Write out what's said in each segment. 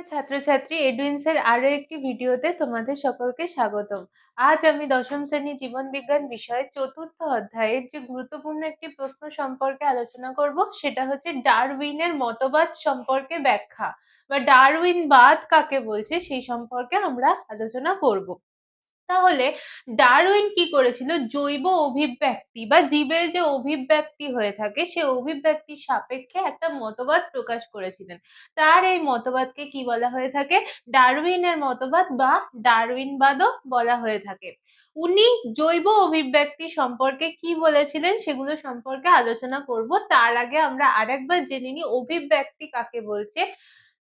প্রিয় ছাত্রছাত্রী এডুইন্সের আরও একটি ভিডিওতে তোমাদের সকলকে স্বাগতম। আজ আমি দশম শ্রেণি জীবন বিজ্ঞান বিষয়ের চতুর্থ অধ্যায়ের যে গুরুত্বপূর্ণ একটি প্রশ্ন সম্পর্কে আলোচনা করব, সেটা হচ্ছে ডারউইনের মতবাদ সম্পর্কে ব্যাখ্যা। বা ডারউইন বাদ কাকে বলছে, সেই সম্পর্কে আমরা আলোচনা করব। তাহলে ডারউইন কি করেছিল? জৈব অভিব্যক্তি বা জীবের যে অভিব্যক্তি হয়ে থাকে, সে অভিব্যক্তির সাপেক্ষে একটা মতবাদ প্রকাশ করেছিলেন। তার এই মতবাদকে কি বলা হয়ে থাকে? ডারউইনের মতবাদ বা ডারউইনবাদও বলা হয়ে থাকে। উনি জৈব অভিব্যক্তি সম্পর্কে কি বলেছিলেন সেগুলো সম্পর্কে আলোচনা করব। তার আগে আমরা আরেকবার জেনে নিই অভিব্যক্তি কাকে বলছে।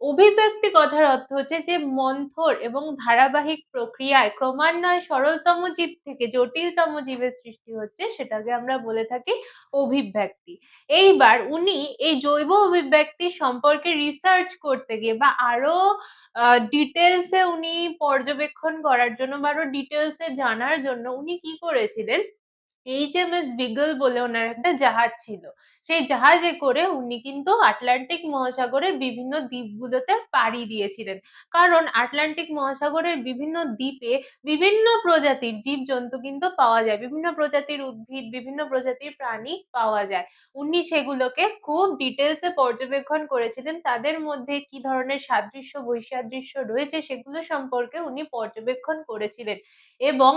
অভিব্যক্তি কথার অর্থ হচ্ছে যে মন্থর এবং ধারাবাহিক প্রক্রিয়ায় ক্রমান্বয়ে সরলতম জীব থেকে জটিলতম জীবের সৃষ্টি হচ্ছে, সেটাকে আমরা বলে থাকি অভিব্যক্তি। এইবার উনি এই জৈব অভিব্যক্তি সম্পর্কে রিসার্চ করতে গিয়ে বা আরও ডিটেলসে উনি পর্যবেক্ষণ করার জন্য বা আরও ডিটেলসে জানার জন্য উনি কি করেছিলেন? এইচএমএস বিগল বলে ওনার একটা জাহাজ ছিল। সেই জাহাজে করে উনি কিন্তু আটলান্টিক মহাসাগরের বিভিন্ন দ্বীপগুলোতে পাড়ি দিয়েছিলেন। কারণ আটলান্টিক মহাসাগরের বিভিন্ন দ্বীপে বিভিন্ন প্রজাতির জীবজন্তু কিন্তু পাওয়া যায়। বিভিন্ন প্রজাতির উদ্ভিদ, বিভিন্ন প্রজাতির প্রাণী পাওয়া যায়। উনি সেগুলোকে খুব ডিটেলসে পর্যবেক্ষণ করেছিলেন। তাদের মধ্যে কি ধরনের সাদৃশ্য, বৈসাদৃশ্য রয়েছে সেগুলো সম্পর্কে উনি পর্যবেক্ষণ করেছিলেন। এবং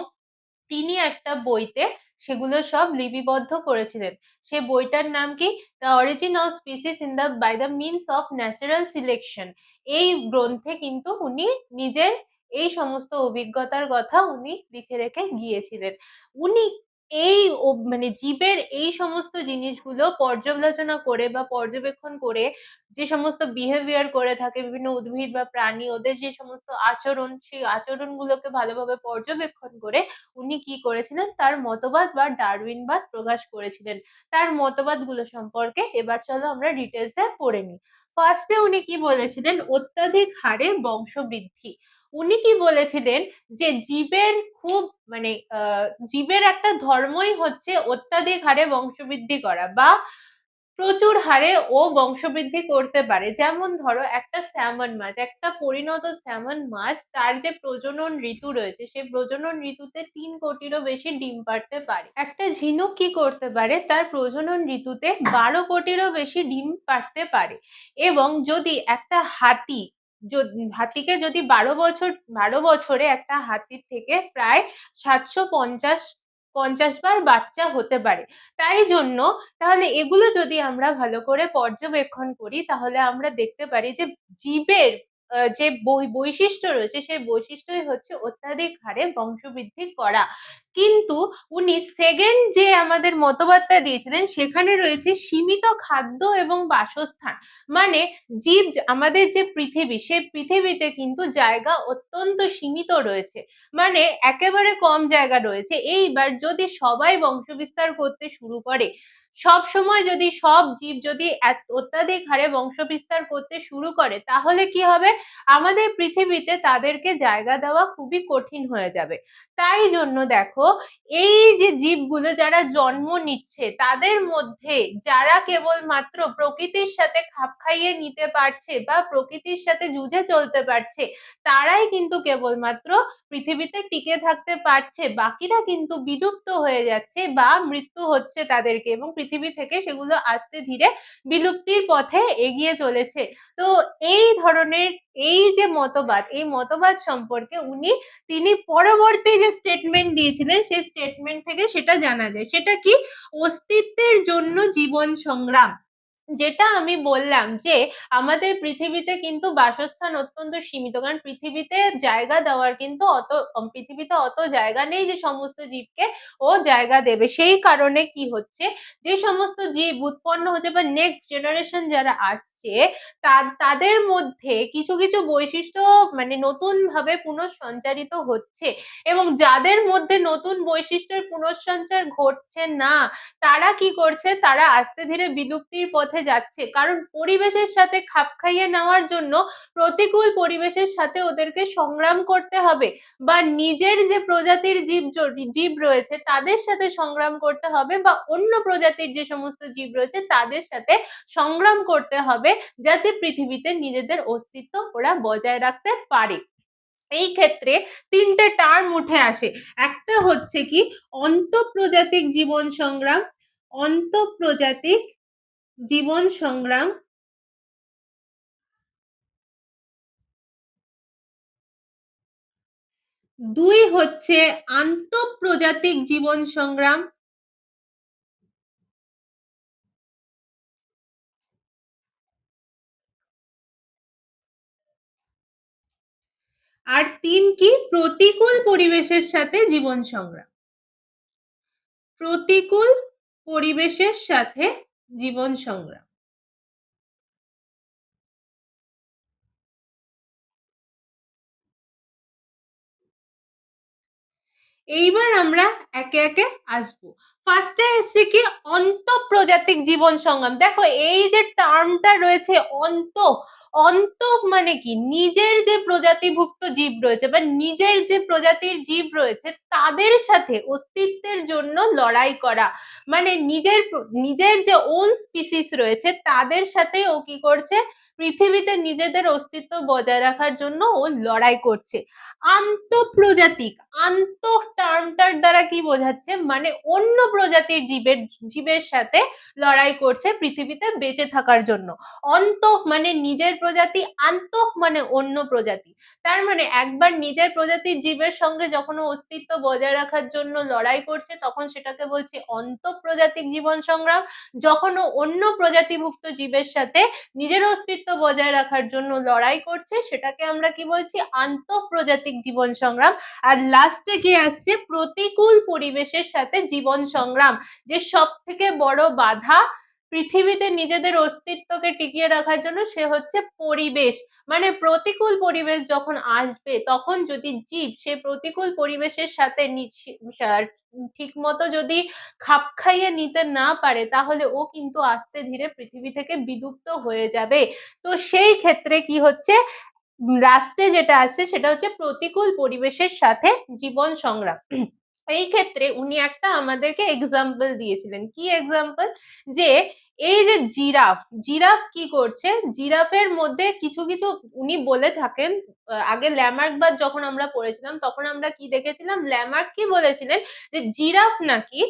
তিনি একটা বইতে সেগুলো সব লিপিবদ্ধ করেছিলেন। সে বইটার নাম কি? The origin of species in the by the means of natural selection এই গ্রন্থে কিন্তু উনি নিজের এই সমস্ত অভিজ্ঞতার কথা উনি লিখে রেখে গিয়েছিলেন। উনি এই মানে জীবের এই সমস্ত জিনিসগুলো পর্যালোচনা করে বা পর্যবেক্ষণ করে যে সমস্ত বিহেভিয়ার করে থাকে, বিভিন্ন উদ্ভিদ বা প্রাণী, ওদের যে সমস্ত আচরণ, সেই আচরণগুলোকে ভালোভাবে পর্যবেক্ষণ করে উনি কি করেছিলেন? তার মতবাদ বা ডারউইনবাদ প্রকাশ করেছিলেন। তার মতবাদগুলো সম্পর্কে এবার চলো আমরা ডিটেলসে পড়ে নিই। ফার্স্টে উনি কি বলেছিলেন? অত্যাধিক হারে বংশবৃদ্ধি। উনি কি বলেছিলেন যে জীবের খুব মানে জীবের একটা ধর্মই হচ্ছে অত্যাধিক হারে বংশবৃদ্ধি করা বা প্রচুর হারে ও বংশবৃদ্ধি করতে পারে। যেমন ধরো একটা স্যামন মাছ, একটা পরিণত স্যামন মাছ, তার যে প্রজনন ঋতু রয়েছে সেই প্রজনন ঋতুতে তিন কোটিরও বেশি ডিম পারতে পারে। একটা ঝিনুক কি করতে পারে? তার প্রজনন ঋতুতে বারো কোটিরও বেশি ডিম পারতে পারে। এবং যদি একটা হাতি হাতিকে যদি বারো বছর, বারো বছরে একটা হাতির থেকে প্রায় সাতশো পঞ্চাশ পঞ্চাশ বার বাচ্চা হতে পারে। তাই জন্য তাহলে এগুলো যদি আমরা ভালো করে পর্যবেক্ষণ করি, তাহলে আমরা দেখতে পারি যে জীবের যে বৈশিষ্ট্য রয়েছে, সেই বৈশিষ্ট্যই হচ্ছে অত্যাধিক হারে বংশবৃদ্ধি করা। কিন্তু উনি সেকেন্ড যে আমাদের মতবাদটা দিয়েছিলেন, সেখানে রয়েছে সীমিত খাদ্য এবং বাসস্থান। মানে জীব, আমাদের যে পৃথিবী, সেই পৃথিবীতে কিন্তু জায়গা অত্যন্ত সীমিত রয়েছে। মানে একেবারে কম জায়গা রয়েছে। এইবার যদি সবাই বংশবিস্তার করতে শুরু করে সব সময় যদি সব জীব যদি অত্যাধিক হারে বংশবিস্তার করতে শুরু করে, তাহলে কি হবে? আমাদের পৃথিবীতে তাদেরকে জায়গা দেওয়া খুবই কঠিন হয়ে যাবে। তাই জন্য দেখো, এই যে জীবগুলো যারা জন্ম নিচ্ছে, তাদের মধ্যে যারা কেবলমাত্র প্রকৃতির সাথে খাপ খাইয়ে নিতে পারছে বা প্রকৃতির সাথে যুঝে চলতে পারছে, তারাই কিন্তু কেবলমাত্র পৃথিবীতে টিকে থাকতে পারছে। বাকিরা কিন্তু বিলুপ্ত হয়ে যাচ্ছে বা মৃত্যু হচ্ছে তাদেরকে এবং পৃথিবী থেকে সেগুলো আস্তে ধীরে বিলুপ্তির পথে এগিয়ে চলেছে। তো এই ধরনের এই যে মতবাদ, এই মতবাদ সম্পর্কে উনি, তিনি পরবর্তী যে স্টেটমেন্ট দিয়েছিলেন, সেই স্টেটমেন্ট থেকে সেটা জানা যায়। সেটা কি? অস্তিত্বের জন্য জীবন সংগ্রাম। যেটা আমি বললাম যে, আমাদের পৃথিবীতে কিন্তু বাসস্থান অত্যন্ত সীমিত। কারণ পৃথিবীতে জায়গা দেওয়ার কিন্তু অত, পৃথিবীতে অত জায়গা নেই যে সমস্ত জীবকে ও জায়গা দেবে। সেই কারণে কি হচ্ছে? যে সমস্ত জীব উৎপন্ন হচ্ছে বা নেক্সট জেনারেশন যারা আসছে তাদের মধ্যে কিছু কিছু বৈশিষ্ট্য মানে নতুন ভাবে পুনঃসঞ্চারিত হচ্ছে এবং যাদের মধ্যে নতুন বৈশিষ্ট্যের পুনঃসঞ্চার ঘটছে না, তারা কি করছে? তারা আস্তে ধীরে বিলুপ্তির পথে যাচ্ছে। কারণ পরিবেশের সাথে খাপ খাইয়ে নেওয়ার জন্য প্রতিকূল পরিবেশের সাথে ওদেরকে সংগ্রাম করতে হবে বা নিজের যে প্রজাতির জীব জীব রয়েছে তাদের সাথে সংগ্রাম করতে হবে বা অন্য প্রজাতির যে সমস্ত জীব রয়েছে তাদের সাথে সংগ্রাম করতে হবে। যাতে পৃথিবীতে নিজেদের অস্তিত্ব ওরা বজায় রাখতে পারে। এই ক্ষেত্রে তিনটে টার্ম উঠে আসে। একটা হচ্ছে কি, অন্তঃপ্রজাতিক জীবন সংগ্রাম, অন্তঃপ্রজাতিক জীবন সংগ্রাম, দুই হচ্ছে আন্তঃপ্রজাতিক জীবন সংগ্রাম আর তিন কি? প্রতিকূল পরিবেশের সাথে জীবন সংগ্রাম। প্রতিকূল পরিবেশের সাথে জীবন সংগ্রাম। এইবার আমরা একে একে আসব। ফার্স্টে এসছে কি অন্তঃপ্রজাতিক জীবন সংগ্রাম দেখো, এই যে টার্মটা রয়েছে অন্ত অন্ত মানে কি? নিজের যে প্রজাতিভুক্ত জীব রয়েছে বা নিজের যে প্রজাতির জীব রয়েছে, তাদের সাথে অস্তিত্বের জন্য লড়াই করা। মানে নিজের নিজের যে ওন স্পিসিস রয়েছে, তাদের সাথে ও কি করছে? পৃথিবীতে নিজেদের অস্তিত্ব বজায় রাখার জন্য ও লড়াই করছে। আন্তঃপ্রজাতিক আন্ত টার্মটার দ্বারা কি বোঝাচ্ছে? মানে অন্য প্রজাতির জীবের জীবের সাথে লড়াই করছে পৃথিবীতে বেঁচে থাকার জন্য। অন্ত মানে নিজের প্রজাতি, আন্ত মানে অন্য প্রজাতি। তার মানে একবার নিজের প্রজাতির জীবের সঙ্গে যখন অস্তিত্ব বজায় রাখার জন্য লড়াই করছে, তখন সেটাকে বলছে অন্তঃপ্রজাতিক জীবন সংগ্রাম। যখন অন্য প্রজাতিভুক্ত জীবের সাথে নিজের অস্তিত্ব বজায় রাখার জন্য লড়াই করছে, সেটাকে আমরা কি বলছি? আন্তঃপ্রজাতিক জীবন সংগ্রাম। আর লাস্টে কি আসছে প্রতিকূল পরিবেশের সাথে জীবন সংগ্রাম, যে সব থেকে বড় বাধা পৃথিবীতে নিজেদের অস্তিত্বকে টিকিয়ে রাখার জন্য সে হচ্ছে পরিবেশ। মানে প্রতিকূল পরিবেশ যখন আসবে, তখন যদি জীব সে প্রতিকূল পরিবেশের সাথে ঠিক মতো যদি খাপ খাইয়ে নিতে না পারে, তাহলে ও কিন্তু আস্তে ধীরে পৃথিবী থেকে বিলুপ্ত হয়ে যাবে। তো সেই ক্ষেত্রে কি হচ্ছে লাস্টে যেটা আসছে সেটা হচ্ছে প্রতিকূল পরিবেশের সাথে জীবন সংগ্রাম। এই ক্ষেত্রে উনি একটা আমাদেরকে এক্সাম্পল দিয়েছিলেন। কি এক্সাম্পল যে এই যে জিরাফ জিরাফ কি করছে? জিরাফের মধ্যে কিছু কিছু উনি বলে থাকেন। আগে ল্যামার্ক বাদ যখন আমরা পড়েছিলাম, তখন আমরা কি দেখেছিলাম? ল্যামার্ক কি বলেছিলেন? যে জিরাফ নাকি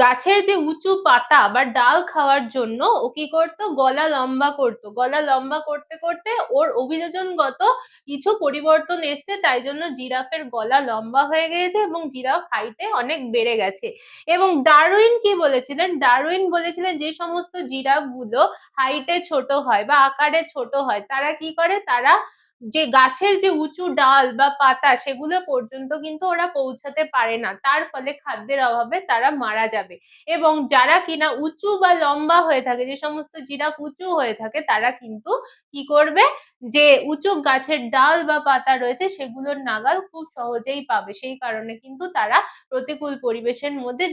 গাছের যে উঁচু পাতা বা ডাল খাওয়ার জন্য ও কি করতো? গলা লম্বা করতো। গলা লম্বা করতে করতে ওর অভিযোজনগত কিছু পরিবর্তন এসছে, তাই জন্য জিরাফের গলা লম্বা হয়ে গিয়েছে এবং জিরাফ হাইটে অনেক বেড়ে গেছে। এবং ডারউইন কি বলেছিলেন? ডারউইন বলেছিলেন যে সমস্ত জিরাফগুলো হাইটে ছোট হয় বা আকারে ছোট হয়, তারা কি করে? তারা যে গাছের যে উঁচু ডাল বা পাতা সেগুলো পর্যন্ত কিন্তু ওরা পৌঁছাতে পারে না। তার ফলে খাদ্যের অভাবে তারা মারা যাবে। এবং যারা কিনা উঁচু বা লম্বা হয়ে থাকে, যে সমস্ত জিরাফ উঁচু হয়ে থাকে, তারা কিন্তু কি করবে? যে উঁচু গাছের ডাল বা পাতা রয়েছে, সেগুলোর নাগাল খুব সহজেই পাবে। সেই কারণে কিন্তু তারা প্রতিকূল পরিবেশের মধ্যে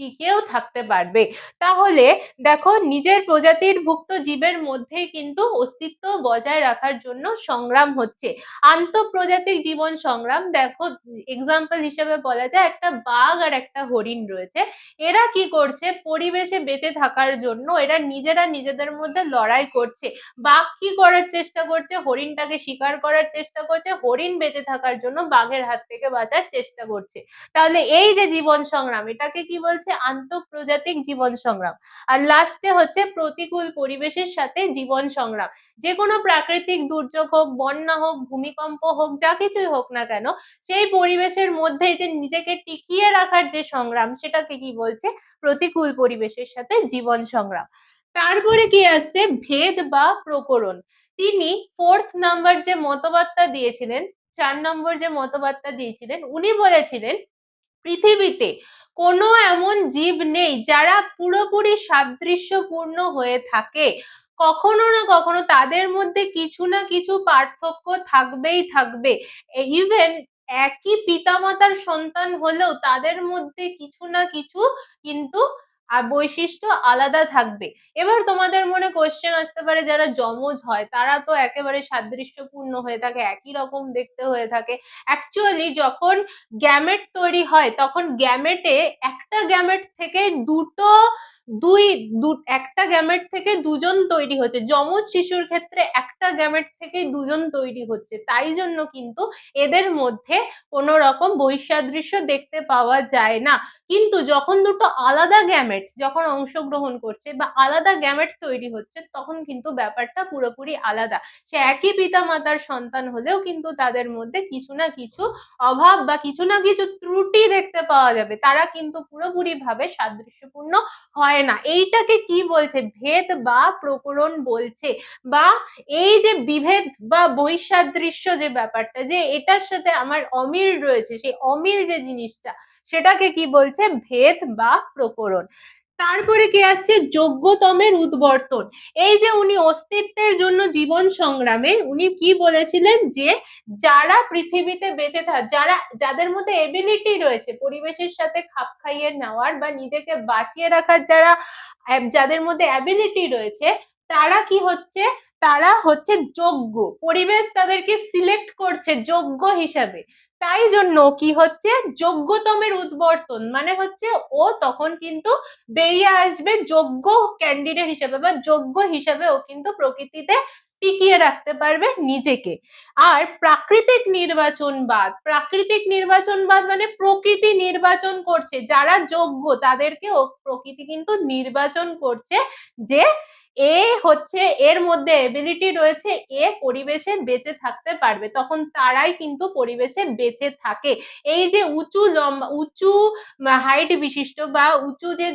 টিকেও থাকতে পারবে। তাহলে দেখো নিজের প্রজাতির ভুক্ত জীবের মধ্যেই কিন্তু অস্তিত্ব বজায় রাখার জন্য সংগ্রাম হচ্ছে। আন্তঃপ্রজাতিক জীবন সংগ্রাম দেখো এক্সাম্পল হিসেবে বলা যায় একটা বাঘ আর একটা হরিণ রয়েছে। এরা কি করছে? পরিবেশে বেঁচে থাকার জন্য এরা নিজেরা নিজেদের মধ্যে লড়াই করছে। বাঘ কি করার চেষ্টা করছে? হরিণটাকে শিকার করার চেষ্টা করছে। হরিণ বেঁচে থাকার জন্য বাঘের হাত থেকে বাঁচার চেষ্টা করছে। তাহলে এই যে জীবন সংগ্রাম, এটাকে কি বলছে? হচ্ছে আন্তঃপ্রজাতিক জীবন সংগ্রাম। আর লাস্টে হচ্ছে প্রতিকূল পরিবেশের সাথে জীবন সংগ্রাম। যে কোনো প্রাকৃতিক দুর্যোগ হোক, বন্যা হোক, ভূমিকম্প হোক, যা কিছুই হোক না কেন, সেই পরিবেশের মধ্যে যে নিজেকে টিকিয়ে রাখার যে সংগ্রাম, সেটাকে কি বলছে? প্রতিকূল পরিবেশের সাথে জীবন সংগ্রাম। তারপরে কি আসছে? ভেদ বা প্রকরণ। তিনি ফোর্থ নাম্বার যে মতবাদটা দিয়েছিলেন, চার নম্বর যে মতবাদটা দিয়েছিলেন, উনি বলেছিলেন, পৃথিবীতে কোনো এমন জীব নেই যারা পুরোপুরি সাদৃশ্যপূর্ণ হয়ে থাকে। কখনো না কখনো তাদের মধ্যে কিছু না কিছু পার্থক্য থাকবেই থাকবে। ইভেন একই পিতামাতার সন্তান হলেও তাদের মধ্যে কিছু না কিছু কিন্তু আর বৈশিষ্ট্য আলাদা থাকবে। এবার তোমাদের মনে কোয়েশ্চেন আসতে পারে, যারা যমজ হয়, তারা তো একেবারে সাদৃশ্যপূর্ণ হয়ে থাকে, একই রকম দেখতে হয়ে থাকে। অ্যাকচুয়ালি যখন গ্যামেট তৈরি হয়, তখন গ্যামেটে একটা গ্যামেট থেকে দুটো দুই একটা গ্যামেট থেকে দুজন তৈরি হচ্ছে। যমজ শিশুর ক্ষেত্রে একটা গ্যামেট থেকেই দুজন তৈরি হচ্ছে। তাই জন্য কিন্তু এদের মধ্যে কোনো রকম বৈসাদৃশ্য দেখতে পাওয়া যায় না। কিন্তু যখন দুটো আলাদা গ্যামেট যখন অংশগ্রহণ করছে বা আলাদা গ্যামেট তৈরি হচ্ছে, তখন কিন্তু ব্যাপারটা পুরোপুরি আলাদা। সে একই পিতা মাতার সন্তান হলেও কিন্তু তাদের মধ্যে কিছু না কিছু অভাব বা কিছু না কিছু ত্রুটি দেখতে পাওয়া যাবে। তারা কিন্তু পুরোপুরি ভাবে সাদৃশ্যপূর্ণ হয় না। এইটাকে কি বলছে? ভেদ বা প্রকরণ বলছে। বা এই যে বিভেদ বা বৈসাদৃশ্য যে ব্যাপারটা, যে এটার সাথে আমার অমিল রয়েছে, সেই অমিল যে জিনিসটা, সেটাকে কি বলছে? ভেদ বা প্রকরণ। তারপরে কি আসছে? যোগ্যতমের উদ্বর্তন। এই যে উনি অস্তিত্বের জন্য জীবন সংগ্রামে উনি কি বলেছিলেন যে, যারা পৃথিবীতে বেঁচে থাক, যারা, যাদের মধ্যে এবিলিটি রয়েছে, পরিবেশের সাথে খাপ খাইয়ে নেওয়ার বা নিজেকে বাঁচিয়ে রাখার যারা যাদের মধ্যে অ্যাবিলিটি রয়েছে, তারা কি হচ্ছে? তারা হচ্ছে যোগ্য পরিবেশ তাদেরকে সিলেক্ট করছে যোগ্য হিসাবে। তাই জন্য কি হচ্ছে? যোগ্যতমের উদ্বর্তন। মানে হচ্ছে ও তখন কিন্তু বেরিয়ে আসবে যোগ্য ক্যান্ডিডেট হিসেবে বা যোগ্য হিসেবে ও কিন্তু প্রকৃতিতে টিকিয়ে রাখতে পারবে নিজেকে। আর প্রাকৃতিক নির্বাচনবাদ প্রাকৃতিক নির্বাচনবাদ মানে প্রকৃতি নির্বাচন করছে। যারা যোগ্য তাদেরকে ও প্রকৃতি কিন্তু নির্বাচন করছে যে এ হচ্ছে, এর মধ্যে এবিলিটি রয়েছে, এ পরিবেশে বেঁচে থাকতে পারবে। তখন তারাই কিন্তু পরিবেশে বেঁচে থাকে। এই যে উঁচু লম্বা উঁচু হাইট বিশিষ্ট বা উঁচু যে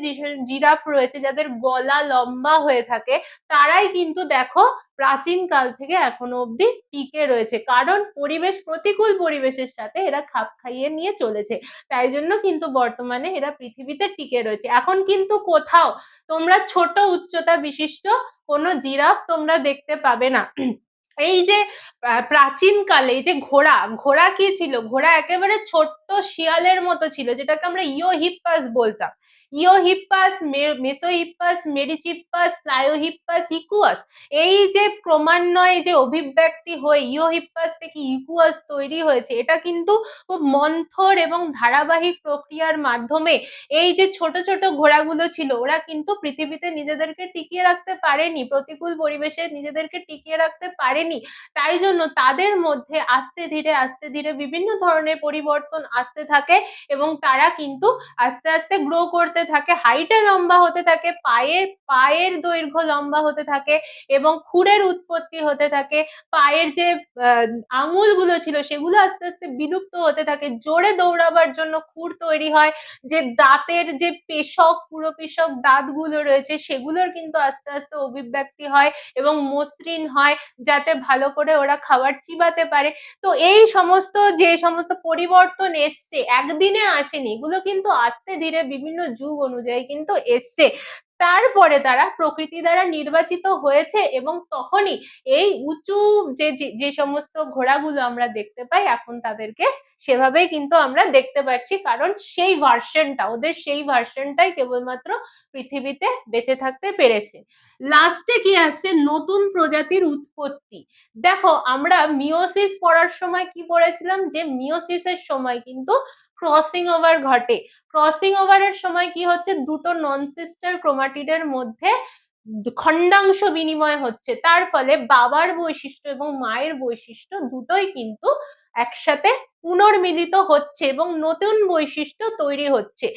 জিরাফ রয়েছে, যাদের গলা লম্বা হয়ে থাকে, তারাই কিন্তু দেখো প্রাচীন কাল থেকে এখনও অবধি টিকে রয়েছে। কারণ পরিবেশ, প্রতিকূল পরিবেশের সাথে এরা খাপ খাইয়ে নিয়ে চলেছে। তাই জন্য কিন্তু বর্তমানে এরা পৃথিবীতে টিকে রয়েছে। এখন কিন্তু কোথাও তোমরা ছোট উচ্চতা বিশিষ্ট কোনো জিরাফ তোমরা দেখতে পাবে না। এই যে প্রাচীন কালে এই যে ঘোড়া ঘোড়া কি ছিল? ঘোড়া একেবারে ছোট্ট শিয়ালের মতো ছিল, যেটাকে আমরা ইও হিপ্পাস বলতাম। ইওহিপ্পাস মেসোহিপ্পাস, মেরিচিপ্পাস স্নায়োহিপ্পাস ইকুয়াস। এই যে ক্রমান্বয়ে যে অভিব্যক্তি হয়ে ইওহিপ্পাস থেকে ইকুয়াস তৈরি হয়েছে, এটা কিন্তু খুব মন্থর এবং ধারাবাহিক প্রক্রিয়ার মাধ্যমে এই যে ছোট ছোট ঘোড়াগুলো ছিল, ওরা কিন্তু পৃথিবীতে নিজেদেরকে টিকিয়ে রাখতে পারেনি, প্রতিকূল পরিবেশে নিজেদেরকে টিকিয়ে রাখতে পারেনি। তাই জন্য তাদের মধ্যে আস্তে ধীরে আস্তে ধীরে বিভিন্ন ধরনের পরিবর্তন আসতে থাকে এবং তারা কিন্তু আস্তে আস্তে গ্রো করতে থাকে হাইটে লম্বা হতে থাকে, পায়ের পায়ের দৈর্ঘ্য লম্বা হতে থাকে এবং খুরের উৎপত্তি হতে থাকে। পায়ের যে আঙুলগুলো ছিল সেগুলো আস্তে আস্তে বিলুপ্ত হতে থাকে। জোরে দৌড়াবার জন্য খুর তৈরি হয়। যে দাঁতের যে পেশক, পুরো পেশক দাঁতগুলো রয়েছে সেগুলোর কিন্তু আস্তে আস্তে অভিব্যক্তি হয় এবং মসৃণ হয় যাতে ভালো করে ওরা খাবার চিবাতে পারে। তো এই সমস্ত, যে সমস্ত পরিবর্তন এসছে, একদিনে আসেনি, এগুলো কিন্তু আস্তে ধীরে বিভিন্ন যুগ অনুযায়ী কিন্তু এসছে। তারপরে তারা প্রকৃতি দ্বারা নির্বাচিত হয়েছে এবং তখনই এই উঁচু যে যে সমস্ত ঘোড়াগুলো আমরা দেখতে পাই, এখন তাদেরকে সেভাবেই কিন্তু আমরা দেখতে পাচ্ছি। কারণ সেই ভার্সনটা ওদের সেই ভার্সনটাই কেবলমাত্র পৃথিবীতে বেঁচে থাকতে পেরেছে। লাস্টে কি আসছে? নতুন প্রজাতির উৎপত্তি। দেখো, আমরা মিওসিস পড়ার সময় কি পড়েছিলাম? যে মিওসিসের সময় কিন্তু ক্রসিং ওভার ঘটে। ক্রসিং ওভারের সময় কি হচ্ছে? দুটো নন সিস্টার ক্রোমাটিডের মধ্যে খণ্ডাংশ বিনিময় হচ্ছে। তার ফলে বাবার বৈশিষ্ট্য এবং মায়ের বৈশিষ্ট্য দুটোই কিন্তু একসাথে পুনর্মিলিত হচ্ছে এবং নতুন বৈশিষ্ট্য তৈরি হচ্ছে।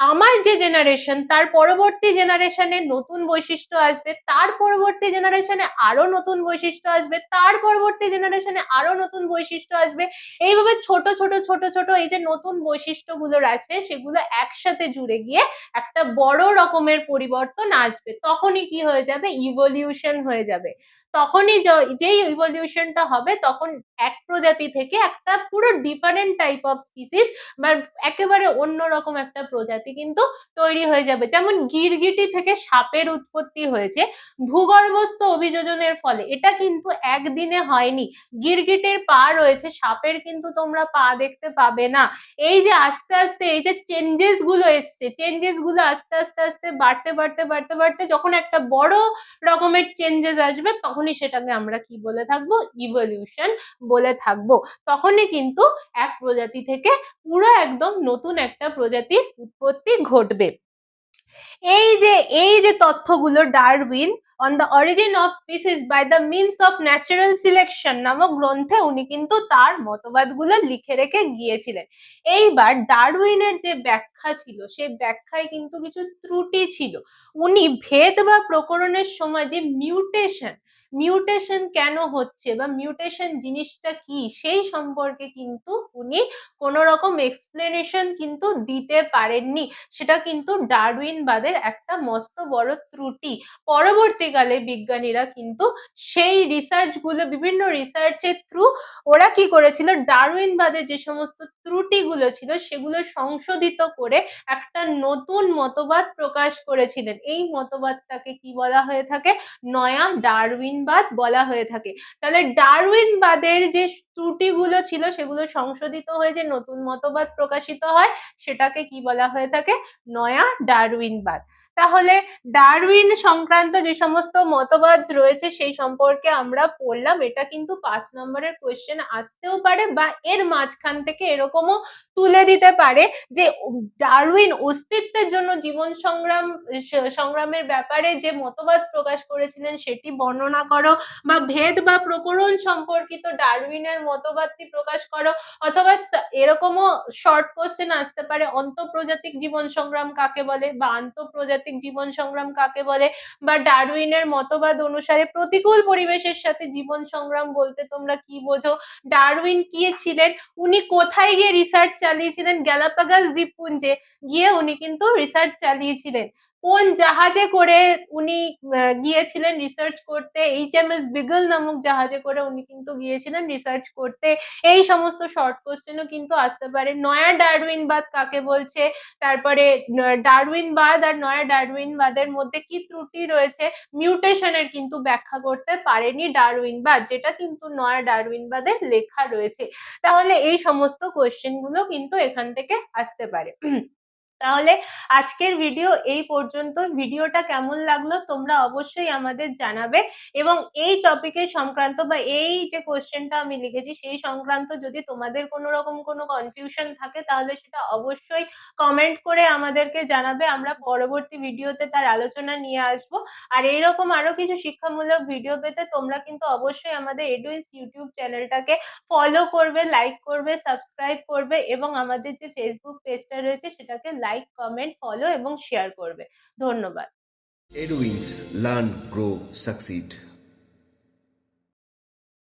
আমার যে জেনারেশন তার পরবর্তী জেনারেশনে নতুন বৈশিষ্ট্য আসবে, তার পরবর্তী জেনারেশনে আরও নতুন বৈশিষ্ট্য আসবে, তার পরবর্তী জেনারেশনে আরও নতুন বৈশিষ্ট্য আসবে। এইভাবে ছোট ছোট ছোট ছোট এই যে নতুন বৈশিষ্ট্যগুলোর আছে, সেগুলো একসাথে জুড়ে গিয়ে একটা বড় রকমের পরিবর্তন আসবে। তখনই কি হয়ে যাবে? ইভলিউশন হয়ে যাবে। তখনই যেই ইভলিউশনটা হবে তখন এক প্রজাতি থেকে একটা পুরো ডিফারেন্ট টাইপ অফ স্পিসিস বা একেবারে অন্যরকম একটা প্রজাতি কিন্তু তৈরি হয়ে যাবে। যেমন গিরগিটি থেকে সাপের উৎপত্তি হয়েছে। ভূগর্ভস্থ অভিযোজনের ফলে এটা কিন্তু একদিনে হয়নি। গিরগিটির পা রয়েছে, সাপের কিন্তু তোমরা পা দেখতে পাবে না। এই যে আস্তে আস্তে, এই যে চেঞ্জেসগুলো এসছে চেঞ্জেসগুলো আস্তে আস্তে আস্তে বাড়তে বাড়তে বাড়তে বাড়তে যখন একটা বড় রকমের চেঞ্জেস আসবে তখন তখনই সেটাকে আমরা কি বলে থাকব? ইভলিউশন বলে থাকব। তখনই কিন্তু এক প্রজাতি থেকে পুরো একদম নতুন একটা প্রজাতির উৎপত্তি ঘটবে। এই যে এই যে তথ্যগুলো Darwin on the origin of species by the means of natural selection নামক গ্রন্থে উনি কিন্তু তার মতবাদগুলো লিখে রেখে গিয়েছিলেন। এইবার ডারউইনের যে ব্যাখ্যা ছিল সে ব্যাখ্যায় কিন্তু কিছু ত্রুটি ছিল। উনি ভেদ বা প্রকরণের সময় যে মিউটেশন মিউটেশন কেন হচ্ছে বা মিউটেশন জিনিসটা কি, সেই সম্পর্কে কিন্তু উনি কোন রকম এক্সপ্লেনেশন কিন্তু দিতে পারেননি। সেটা কিন্তু ডারউইনবাদের একটা মস্ত বড় ত্রুটি। পরবর্তীকালে বিজ্ঞানীরা কিন্তু সেই রিসার্চগুলো, বিভিন্ন রিসার্চের থ্রু ওরা কি করেছিল? ডারউইনবাদের যে সমস্ত ত্রুটিগুলো ছিল, সেগুলো সংশোধিত করে একটা নতুন মতবাদ প্রকাশ করেছিলেন। এই মতবাদটাকে কি বলা হয়ে থাকে? নয়া ডারউইনবাদ বলা হয়ে থাকে। তাহলে ডারউইনবাদের যে ত্রুটিগুলো ছিল, সেগুলো সংশোধিত হয়ে যে নতুন মতবাদ প্রকাশিত হয়, সেটাকে কি বলা হয়ে থাকে? নয়া ডারউইনবাদ। তাহলে ডারউইন সংক্রান্ত যে সমস্ত মতবাদ রয়েছে সেই সম্পর্কে আমরা পড়লাম। এটা কিন্তু পাঁচ নম্বরের কোয়েশ্চেন আসতেও পারে বা এর মাঝখান থেকে এরকমও তুলে দিতে পারে যে ডারউইন অস্তিত্বের জন্য জীবন সংগ্রাম সংগ্রামের ব্যাপারে যে মতবাদ প্রকাশ করেছিলেন সেটি বর্ণনা করো বা ভেদ বা প্রকরণ সম্পর্কিত ডারউইনের মতবাদটি প্রকাশ করো অথবা এরকমও শর্ট কোয়েশ্চেন আসতে পারে। অন্তঃপ্রজাতিক জীবন সংগ্রাম কাকে বলে বা আন্তঃপ্রজাতিক জীবন সংগ্রাম কাকে বলে? বা ডারউইনের মতবাদ অনুসারে প্রতিকূল পরিবেশের সাথে জীবন সংগ্রাম বলতে তোমরা কি বোঝো? ডারউইন কি ছিলেন? উনি কোথায় গিয়ে রিসার্চ চালিয়েছিলেন? গ্যালাপাগাস দ্বীপপুঞ্জে গিয়ে উনি কিন্তু রিসার্চ চালিয়েছিলেন। কোন জাহাজে করে উনি গিয়েছিলেন রিসার্চ করতে? এইচ এম এস বিগল নামক জাহাজে করে উনি কিন্তু গিয়েছিলেন রিসার্চ করতে। এই সমস্ত শর্ট কোশ্চেনও কিন্তু আসতে পারে। নয়া ডারউইনবাদ কাকে বলছে? তারপরে ডারউইনবাদ আর নয়া ডারউইনবাদের মধ্যে কি ত্রুটি রয়েছে? মিউটেশনের কিন্তু ব্যাখ্যা করতে পারেনি ডারউইনবাদ, যেটা কিন্তু নয়া ডারউইনবাদে লেখা রয়েছে। তাহলে এই সমস্ত কোশ্চেনগুলো কিন্তু এখান থেকে আসতে পারে। তাহলে আজকের ভিডিও এই পর্যন্ত ভিডিওটা কেমন লাগল তোমরা অবশ্যই আমাদের জানাবে। এবং এই টপিকের সংক্রান্ত বা এই যে কোশ্চেনটা আমি লিখেছি, সেই সংক্রান্ত যদি তোমাদের কোনো রকম কোনো কনফিউশন থাকে, তাহলে সেটা অবশ্যই কমেন্ট করে আমাদেরকে জানাবে। আমরা পরবর্তী ভিডিওতে তার আলোচনা নিয়ে আসব। আর এইরকম আরও কিছু শিক্ষামূলক ভিডিও পেতে তোমরা কিন্তু অবশ্যই আমাদের এডুইস ইউটিউব চ্যানেলটাকে ফলো করবে লাইক করবে সাবস্ক্রাইব করবে এবং আমাদের যে ফেসবুক পেজটা রয়েছে, সেটাকে লাইক কমেন্ট ফলো এবং শেয়ার করবে ধন্যবাদ এডুইন্স লার্ন গ্রো Succeed.